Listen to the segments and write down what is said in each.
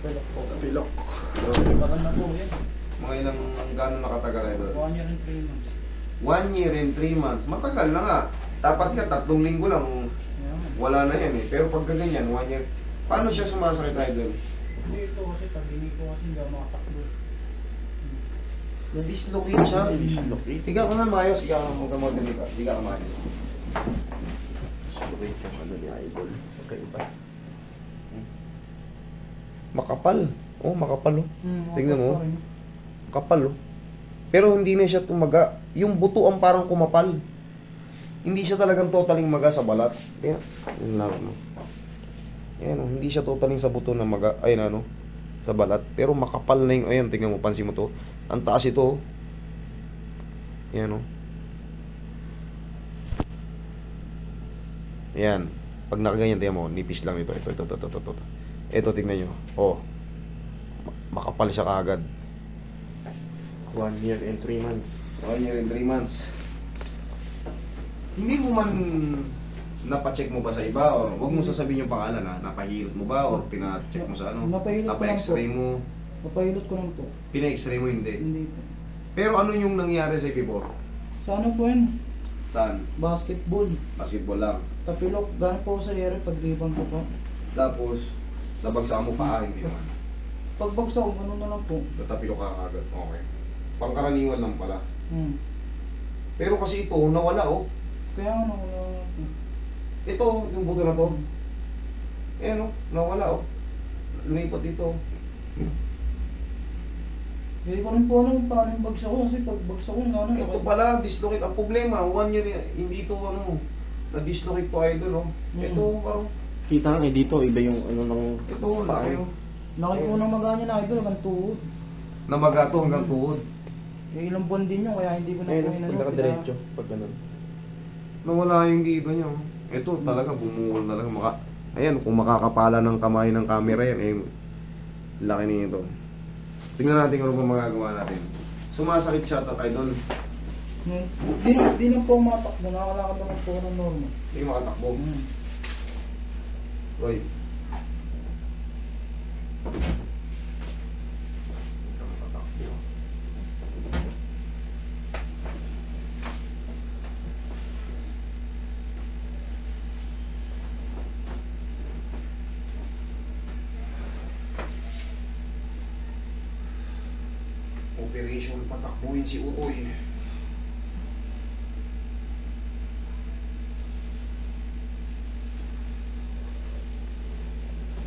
Tapilok po. Tapilok. Bagal na po yan. Mga ilang gano'n nakatagal ito? One year and three months. One year and three months. Matagal na nga. Dapat nga, tatlong linggo lang. Wala na yan eh. Pero pag ganyan, one year. Paano siya sumasakit tayo doon? Dito kasi tabingi ko kasi hindi ako makatakbo. Na-dislocate siya. Dislocate. Higa ka nga maayos. Higa ka nga huwag ka. Higa ka maayos. Dislocate yung ano ni Idol. Magkaiba. Makapal. Oh, makapal oh. Hmm, Tingnan mo. rin. Kapal oh. Pero hindi na siya tumaga. Yung buto ang parang kumapal. Hindi siya talagang totaling maga sa balat. Ayan. Lang mo. Ayan oh. Hindi siya totaling sa buto na maga. Ayun ano. Sa balat. Pero makapal na yung... Ayan, tingnan mo. Pansin mo to. Ang taas ito oh. Ayan oh. Ayan. Pag nakaganyan, tingnan mo. Nipis lang ito. Ito, ito, ito, ito, ito. ito. Ito, tingnan nyo. Oh. Ma- Makapal siya kaagad. One year and three months. One year and three months. Hindi mo man napacheck mo ba sa iba or wag mo sasabihin yung pangalan ha napahilot mo ba or pina-check mo sa ano Napahilot ko lang napa-x-ray mo Napahilot ko lang po. pina-x-ray mo hindi Hindi po. pero ano yung nangyari sa before Sa ano po yan? saan Basketball. basketball lang Tapilok. Gano'n po sa ere pag rebound ko po. tapos nabagsak mo pa hindi naman Pagbagsak ano na lang po. natapilo ka agad okay pangkaraniwan lang pala Hmm. pero kasi ito nawala oh Kaya ano, wala nga po. ito yung buto na to eh ano nawala oh lumipat dito Hindi ko rin po alam paano yung bagsak ko kasi pag bagsak ko, ano, Ito pala, dislocate. Ang problema, one year, hindi ito ano, na-dislocate to idol, oh. Mm. Ito, parang, Kita nga eh, dito, iba yung ano ng... ito, laki, oh. Laki po ng maga niya na idol, hanggang tuhod. Namaga to hanggang tuhod. Yung ilang buwan din yun, kaya hindi ko na Ayun, po inano, pag nakadiretso, pag ganun. Nawala yung dito niya, oh. Ito, talaga, bumukol talaga. Maka, ayan, kung makakapala ng kamay ng camera yan, eh, laki nito. Tingnan natin kung ano pa magagawa natin. Sumasakit siya to, idol. Hmm. Di di na po matakbo, nakakalakad naman po ng normal. Hindi makatakbo. Hmm. Roy. Operation patakbuhin si Utoy.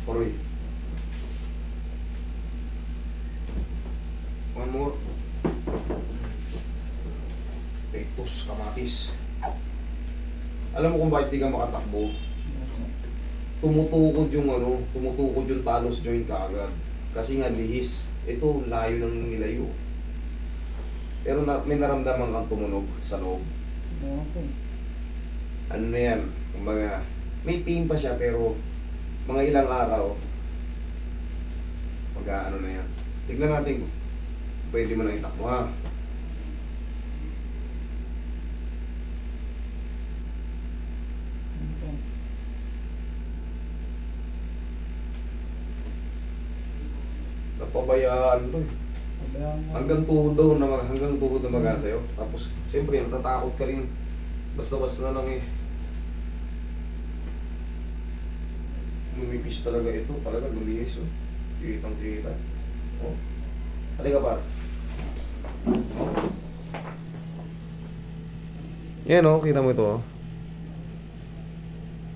Roy. One more. Pectus, kamatis. Alam mo kung bakit di ka makatakbo? Tumutukod yung ano, tumutukod yung talos joint kaagad. Kasi nga lihis. Ito, layo ng nilayo. Pero na, may naramdaman kang tumunog sa loob. Oo po. Ano na yan? Kumbaga, may pain pa siya pero mga ilang araw mag ano na yan. Tignan natin pwede mo na itakbo ha. Ano po? Napabayaan to eh. Pabayaan. Hanggang tuhod daw na mag- hanggang tuhod na maga sa'yo. Tapos, siyempre, natatakot ka rin. Basta-basta na lang eh. Lumipis talaga ito. Talaga lumihis oh. Kitang kita. Oh. Halika par. Yan oh, kita mo ito oh.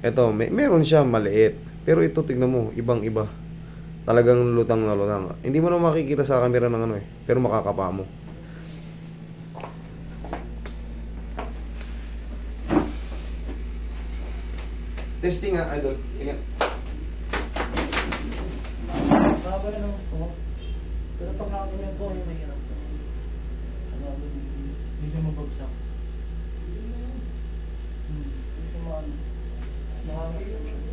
Ito, may, meron siya maliit. Pero ito, tignan mo, ibang-iba. Talagang lutang na lutang. Hindi mo na makikita sa camera ng ano eh. Pero makakapa mo. Testing nga, idol. Ingat. Baba na naman po. Pero pag nakaganyan po, yung mahirap po. Ano, Hindi siya mabagsak. Hmm. Hindi siya maano. Nakakagyan siya.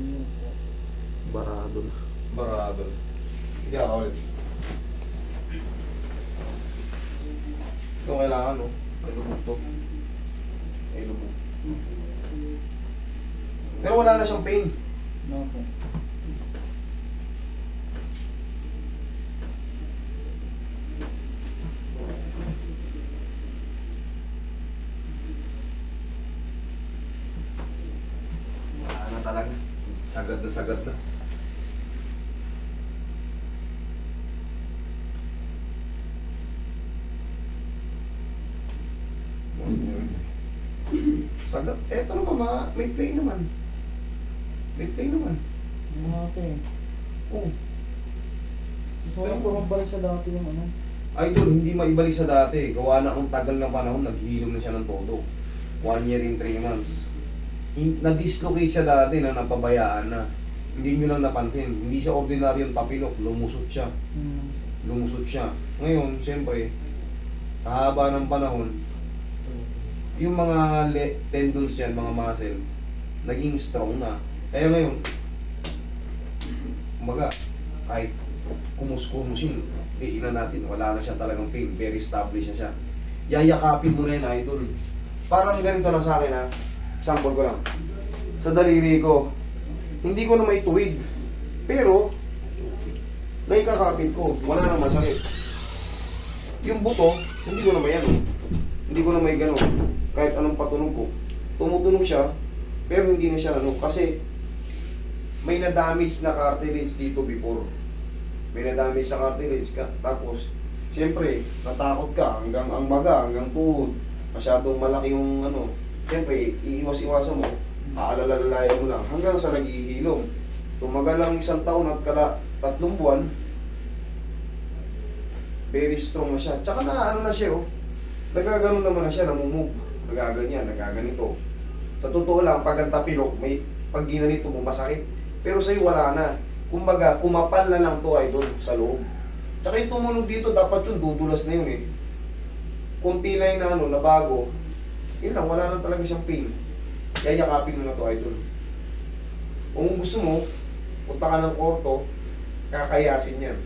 Ayun po. Barado na. Barado. Hindi ako ulit. Ito kailangan, no? Ay lubog to. Ay lubog. Pero wala na siyang pain. No po. Wala na talaga. Sagad na sagad na. Sagad. Eto ma, may play naman. May play naman. Mga ate. Oh. Gusto ko lang po magbalik sa dati yung ano. Idol, hindi maibalik sa dati. Gawa na ang tagal ng panahon, naghihilom na siya ng todo. One year in three months. Na-dislocate siya dati na napabayaan na. Hindi nyo lang napansin. Hindi siya ordinaryong tapilok. Lumusot siya. Hmm. Lumusot siya. Ngayon, siyempre, sa haba ng panahon, yung mga tendons yan, mga muscle, naging strong na. Kaya ngayon, umaga, kahit kumus-kumusin, diinan natin, wala na siya talagang pain. Very established na siya. Yayakapin mo na yun, idol. Parang ganito na sa akin ha. Example ko lang. Sa daliri ko, hindi ko na may tuwid. Pero, naikakapit ko, wala nang masakit. Yung buto, hindi ko na may ano. Hindi ko na may gano'n. Kahit anong patunog ko. Tumutunog siya, pero hindi na siya ano. Kasi, may na-damage na cartilage dito before. May na-damage sa cartilage ka. Tapos, siyempre, natakot ka hanggang ang maga, hanggang tuhod. Masyadong malaki yung ano. Siyempre, iiwas-iwasan mo. Aalala-lalayan mo lang. Hanggang sa naghihilom. Tumagal lang isang taon at kala tatlong buwan, very strong na siya. Tsaka na ano na siya oh. Nagaganon naman na siya, namumove. Nagaganyan, nagaganito. Sa totoo lang, pag ang tapilok, may pag ginanito mo masakit. Pero sa'yo wala na. Kumbaga, kumapal na lang to idol sa loob. Tsaka yung tumunog dito, dapat yun, dudulas na yun eh. Kunti lang yung na ano, na bago. Yun lang, wala na talaga siyang pain. Yayakapin mo na to idol. Kung gusto mo, punta ka ng orto, kakayasin yan.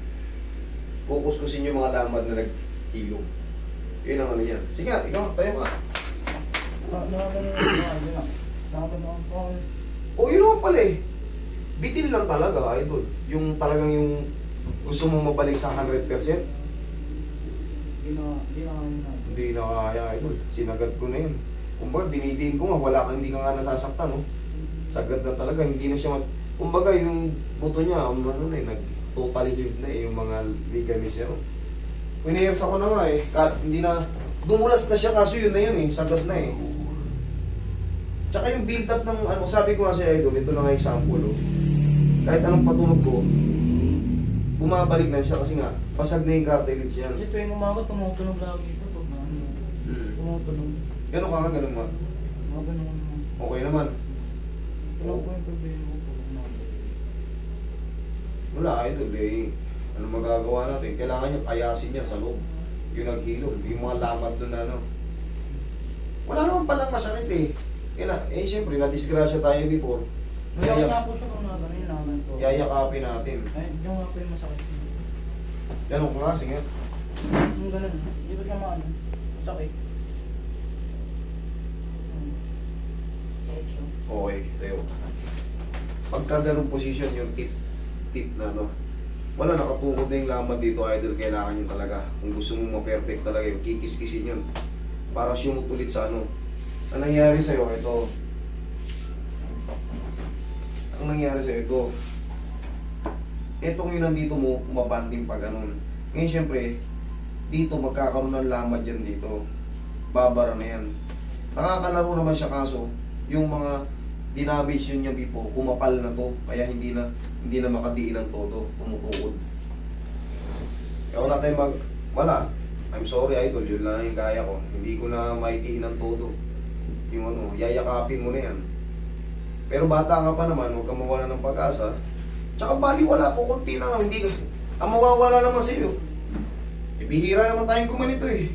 Kukuskusin yung mga lamad na naghilom. Yun ang ano yan. Sige ikaw, tayo ka. Ah, nakakano yung mga ano lang. Nakakano ang phone. O yun naman pala eh. Bitil lang talaga, idol. Yung talagang yung gusto mong mabalik sa 100%, Hindi na, kaya, idol. Sinagad ko na yun. Kumbaga, dinidiin ko nga, wala kang hindi ka nga nasasaktan, no? Sagad na talaga, hindi na siya mat... Kumbaga, yung buto niya, um, ano na eh, nag totally healed na eh, yung mga ligaments niya. no? Pinayers ako na nga eh, kahit hindi na... Dumulas na siya, kaso yun na yun eh, sagad na eh. Tsaka yung build up ng, ano, sabi ko nga sa idol, ito na nga example, oh. Kahit anong patunog ko, bumabalik na siya kasi nga, pasag na yung cartilage yan. Kasi tuwing umaga, tumutunog lagi ito. Pag na ano, Hmm. tumutunog. Ganun ka nga, ganun nga. Mga ganun naman. Okay naman. Ano po yung problema ko? Wala, idol eh. Ano magagawa natin? Kailangan niya kayasin niya sa loob. Yung naghilom, yung mga lamad doon na ano. Wala naman palang masakit eh. Yan na, eh siyempre, na-disgrasya tayo before. Yayak, nga po siya kung nagano yun, naganto. yayakapin natin. Ay, yung nga po yung masakit. Ganun ka nga, sige. Yung ganun, hindi ko siya maano. Masakit. Okay, tayo. Pagka ganung position yung tip, tip na ano, wala nakatukod na yung lamad dito, idol. Kailangan yun talaga. Kung gusto mo ma-perfect talaga yung kikis-kisin yun. Para sumut ulit sa ano. Ang nangyari sa'yo, ito. Ang nangyari sa'yo, ito. Itong yun nandito mo, umabanding pa ganun. Ngayon, syempre, dito magkakaroon ng lamad dyan dito. Babara na yan. Nakakalaro naman siya kaso, yung mga dinamage yun niya before, kumapal na to, kaya hindi na hindi na makadiin ng todo, tumutukod. Kaya wala tayong mag... Wala. I'm sorry idol, yun lang yung kaya ko. Hindi ko na maitiin ng todo. Yung ano, yayakapin mo na yan. Pero bata ka pa naman, huwag kang mawala ng pag-asa. Tsaka bali wala, kukunti na naman, hindi ka... Ang mawawala naman sa iyo. Eh, bihira naman tayong gumanito eh.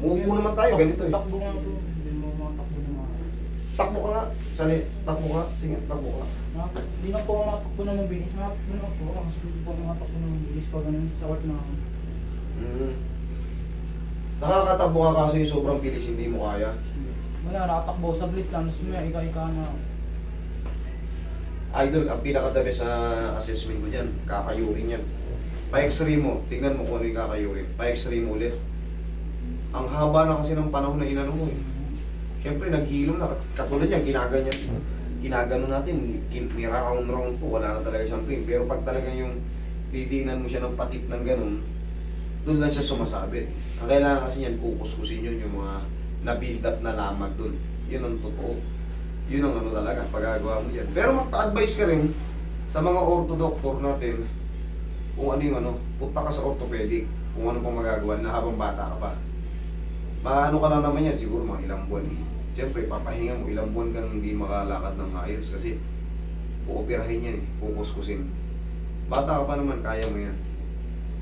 Umuupo naman tayo, ganito eh. Takbo nga. Hindi mo mga takbo na mga. Takbo ka nga. Sali, takbo ka. Sige, takbo ka. Hindi na po ako makatakbo na mabilis. Makatakbo na po ako. Mas hindi po ako makatakbo na mabilis pag ganun sa work na ako. Mm. Nakakatakbo ka kaso yung sobrang bilis, hindi mo kaya. Wala, nakatakbo. Sablit lang. Tapos may ika-ika na. Idol, ang best sa assessment ko dyan, kakayurin yan. Pa-x-ray mo, tingnan mo kung ano yung kakayurin. Pa-x-ray mo ulit. Ang haba na kasi ng panahon na inano mo eh. Siyempre, naghilom na. Katulad niya, ginaganyan. Ginagano natin, nira-round-round po, wala na talaga siyang pain. Pero pag talaga yung didiinan mo siya ng patip ng ganun, doon lang siya sumasabit. Ang kailangan kasi yan, kukuskusin yun yung mga na-build up na lamag doon. Yun ang totoo. Yun ang ano talaga, pagagawa mo yan. Pero magpa-advise ka rin sa mga orthodoctor natin kung ano yung ano, punta ka sa orthopedic, kung ano pang magagawa na habang bata ka pa. Paano ka lang naman yan, siguro mga ilang buwan eh. Siyempre, papahinga mo, ilang buwan kang hindi makalakad ng maayos kasi uoperahin yan eh, kukuskusin. Bata ka pa naman, kaya mo yan.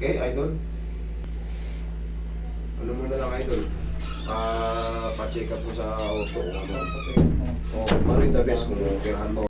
Okay, idol? Ano mo na lang, idol? Pa, pa-check up mo sa auto kung ano. Oh, paano yung the best kung operahan mo